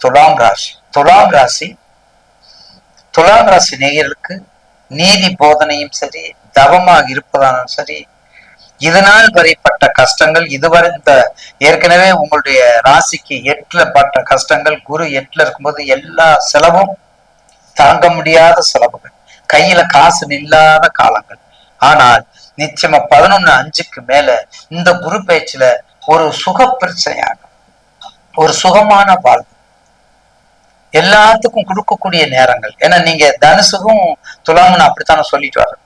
துலாம் ராசி. துலாம் ராசி துலாம் ராசி நேயர்களுக்கு நீதி போதனையும் சரி தவமாக இருப்பதாலும் சரி இதனால் வரைப்பட்ட கஷ்டங்கள் இதுவரை இந்த ஏற்கனவே உங்களுடைய ராசிக்கு எட்டுல பட்ட கஷ்டங்கள் குரு எட்டுல இருக்கும்போது எல்லா செலவும் தாங்க முடியாத செலவுகள். கையில காசு நில்லாத காலங்கள். ஆனால் நிச்சயமா பதினொன்னு அஞ்சுக்கு மேல இந்த குரு பேச்சுல ஒரு சுக பிரச்சனையாகும் ஒரு சுகமான வாழ்வு. எல்லாத்துக்கும் கொடுக்கக்கூடிய நேரங்கள். ஏன்னா நீங்க தனுசுக்கும் துலாமுன்னு அப்படித்தானே சொல்லிட்டு வர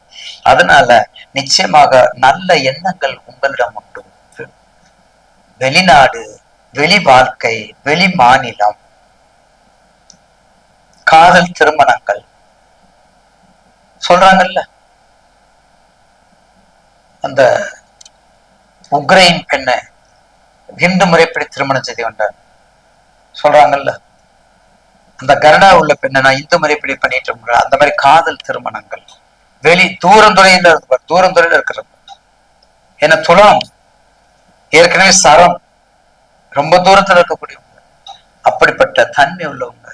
அதனால நிச்சயமாக நல்ல எண்ணங்கள் உங்களிடம் உண்டு. வெளிநாடு வெளி வாழ்க்கை வெளி மாநிலம் காதல் திருமணங்கள். சொல்றாங்கல்ல? அந்த உக்ரைன் பெண்ணை இந்து முறைப்படி திருமணம் செய்து கொண்டார். சொல்றாங்கல்ல? அந்த கனடா உள்ள பெண்ணை நான் இந்து முறைப்படி பண்ணிட்டு இருக்கேன். அந்த மாதிரி காதல் திருமணங்கள். வெளி தூரந்துறையில தூரந்துறையில இருக்கிறது. ஏன்னா துளம். ஏற்கனவே சரம். ரொம்ப தூரத்துல இருக்கக்கூடியவங்க. அப்படிப்பட்ட தன்மை உள்ளவங்க.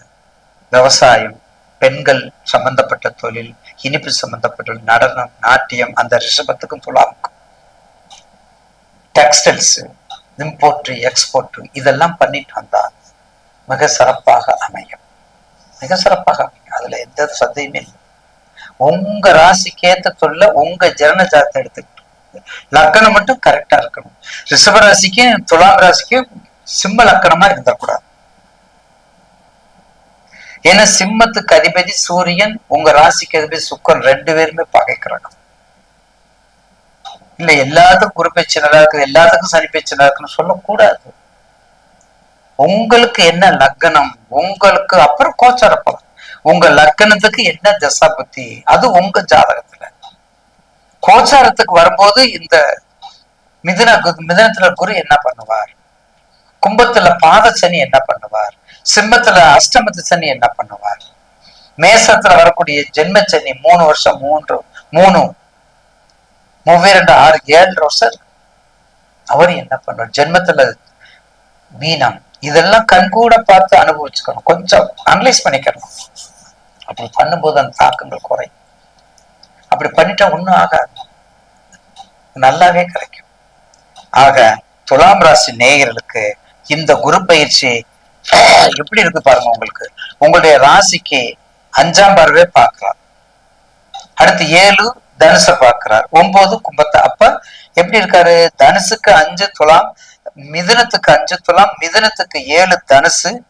விவசாயம் பெண்கள் சம்பந்தப்பட்ட தொழில் இனிப்பு சம்பந்தப்பட்ட நடனம் நாட்டியம் அந்த ரிஷபத்துக்கும் துலாமுக்கும் டெக்ஸ்டைல்ஸ் இம்போர்ட் எக்ஸ்போர்ட் இதெல்லாம் பண்ணிட்டு வந்தா மிக சிறப்பாக அமையும். மிக சிறப்பாக. அமையும் அதுல எந்த சந்தேகமே இல்லை. உங்க ராசிக்கு ஏத்த தொழில உங்க ஜனன ஜாதத்தை எடுத்துக்கிட்டு. லக்கணம் மட்டும் கரெக்டா இருக்கணும். ரிஷப ராசிக்கும் துலாம் ராசிக்கும் சிம்ம லக்கணமா இருந்தக்கூடாது ஏன்னா சிம்மத்துக்கு அதிபதி சூரியன் உங்க ராசிக்கு அதிபதி சுக்கரன் ரெண்டு பேருமே பகைக்கிறாங்க இல்ல எல்லாத்துக்கும் குரு பேச்சு நல்லா இருக்குது எல்லாத்துக்கும் சனி பேச்சு நல்லா இருக்குன்னு சொல்லக்கூடாது. உங்களுக்கு என்ன லக்னம் உங்களுக்கு அப்புறம் கோச்சார உங்க லக்கணத்துக்கு என்ன தசா புத்தி அது உங்க ஜாதகத்துல. கோச்சாரத்துக்கு வரும்போது இந்த மிதுன மிதனத்துல குரு என்ன பண்ணுவார்? கும்பத்துல பாத சனி என்ன பண்ணுவார்? சிம்மத்துல அஷ்டமத்து சனி என்ன பண்ணுவார்? மேசத்துல வரக்கூடிய ஜென்ம சனி மூணு வருஷம் மூன்று மூணு மூவிரண்டு ஆறு ஏழு வருஷம் அவர் என்ன பண்ணுவார்? ஜென்மத்துல மீனம் இதெல்லாம் கண்கூட பார்த்து அனுபவிச்சுக்கணும். கொஞ்சம் அனலைஸ் பண்ணிக்கணும். அப்படி பண்ணும்போது அந்த தாக்கங்கள் குறையும். அப்படி பண்ணிட்டா ஒன்றும் ஆகாது. நல்லாவே கிடைக்கும். ஆக துலாம் ராசி நேயர்களுக்கு இந்த குரு பயிற்சி எப்படி இருக்கு பாருங்க உங்களுக்கு. உங்களுடைய ராசிக்கு அஞ்சாம் பார்வை பார்க்கிறார். அடுத்து ஏழு தனுசை பார்க்கிறார். ஒன்பது கும்பத்தை. அப்ப எப்படி இருக்காரு? தனுசுக்கு அஞ்சு துலாம் மிதனத்துக்கு அஞ்சு துலாம் மிதனத்துக்கு ஏழு தனுசு.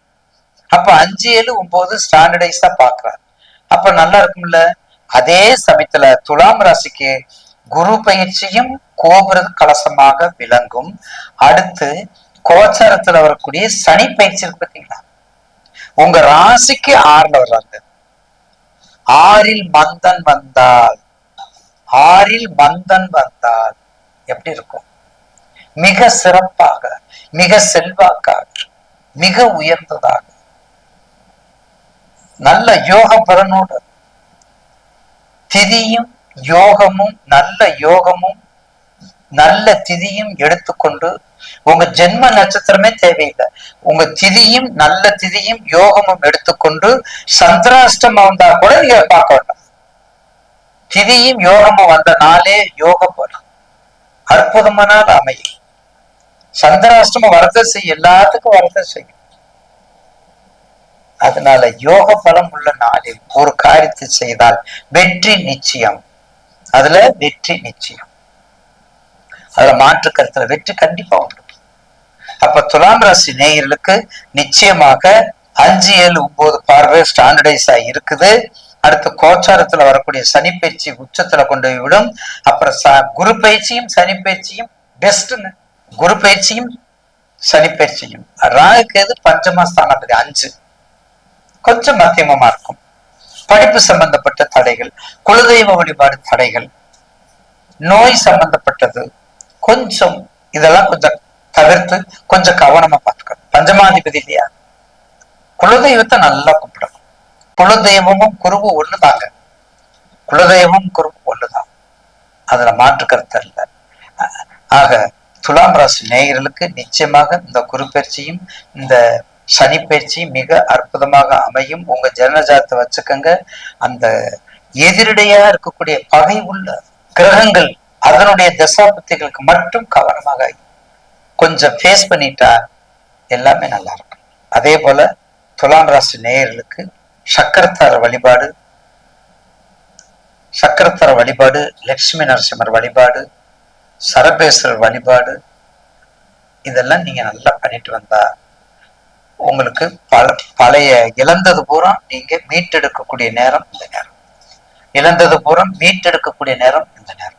அப்ப அஞ்சு ஏழு ஒன்பது ஸ்டாண்டர்டைஸா பார்க்கிறார். அப்ப நல்லா இருக்கும்ல? அதே சமயத்துல துலாம் ராசிக்கு குரு பயிற்சியும் கோபுர கலசமாக விளங்கும். அடுத்து கோச்சாரத்துல வரக்கூடிய சனி பயிற்சி இருக்கு பார்த்தீங்களா உங்க ராசிக்கு ஆறுல வர்றாங்க. ஆறில் மந்தன் வந்தால். ஆறில் மந்தன் வந்தால் எப்படி இருக்கும்? மிக சிறப்பாக மிக செல்வாக்காக மிக உயர்ந்ததாக நல்ல யோக பலனோடு திதியும் யோகமும் நல்ல யோகமும் நல்ல திதியும் எடுத்துக்கொண்டு உங்க ஜென்ம நட்சத்திரமே தேவையில்லை. உங்க திதியும் நல்ல திதியும் யோகமும் எடுத்துக்கொண்டு சந்திராஷ்டமம் வந்தா கூட நீங்க பார்க்க வேண்டாம். திதியும் யோகமும் வந்த நாளே யோக பலம் அற்புதமான அமையும். சந்திராஷ்டமம் வரத செய்யும் எல்லாத்துக்கும் வரத செய்யும் அதனால யோக பலம் உள்ள நாளில் ஒரு காரியத்தை செய்தால் வெற்றி நிச்சயம். அதுல வெற்றி நிச்சயம். அதுல மாற்று கருத்துல வெற்றி கண்டிப்பா உண்டு. அப்ப துலாம் ராசி நேயர்களுக்கு நிச்சயமாக அஞ்சு ஏழு ஒன்பது பார்வை ஸ்டாண்டர்டைஸா இருக்குது. அடுத்து கோச்சாரத்துல வரக்கூடிய சனி பயிற்சி உச்சத்துல கொண்டு போய் விடும். அப்புறம் குரு பயிற்சியும் சனி பயிற்சியும் பெஸ்ட்னு குரு பயிற்சியும் சனி பயிற்சியும் ராகுக்கு எது பஞ்சமஸ்தானப்பதி அஞ்சு. கொஞ்சம் மத்தியமமா இருக்கும். படிப்பு சம்பந்தப்பட்ட தடைகள் குலதெய்வ வழிபாடு தடைகள் நோய் சம்பந்தப்பட்டது கொஞ்சம் இதெல்லாம் கொஞ்சம் தவிர்த்து கொஞ்சம் கவனமா பார்த்துக்கணும். பஞ்சமாதிபதி இல்லையா? குலதெய்வத்தை நல்லா கும்பிடணும். குலதெய்வமும் குருவும் ஒண்ணுதாங்க. குலதெய்வம் குருவும் ஒண்ணுதான். அதுல மாற்று கருத்து இல்லை ஆக துலாம் ராசி நேயர்களுக்கு நிச்சயமாக இந்த குருப்பெயர்ச்சியும் இந்த சனி பயிற்சி மிக அற்புதமாக அமையும். உங்க ஜனனஜாதத்தை வச்சுக்கோங்க. அந்த எதிரடையா இருக்கக்கூடிய பகை உள்ள கிரகங்கள் அதனுடைய தசாபத்திகளுக்கு மட்டும் கவனமாக கொஞ்சம் ஃபேஸ் பண்ணிட்டா எல்லாமே நல்லா இருக்கும். அதே போல துலாம் ராசி நேயர்களுக்கு சக்கரத்தார வழிபாடு சக்கரத்தார வழிபாடு லட்சுமி நரசிம்மர் வழிபாடு சரபேஸ்வரர் வழிபாடு இதெல்லாம் நீங்க நல்லா பண்ணிட்டு வந்தா உங்களுக்கு பல பழைய இழந்தது பூரா நீங்க மீட்டெடுக்கக்கூடிய நேரம் இந்த நேரம். இழந்தது பூரா மீட்டெடுக்கக்கூடிய நேரம் இந்த நேரம்.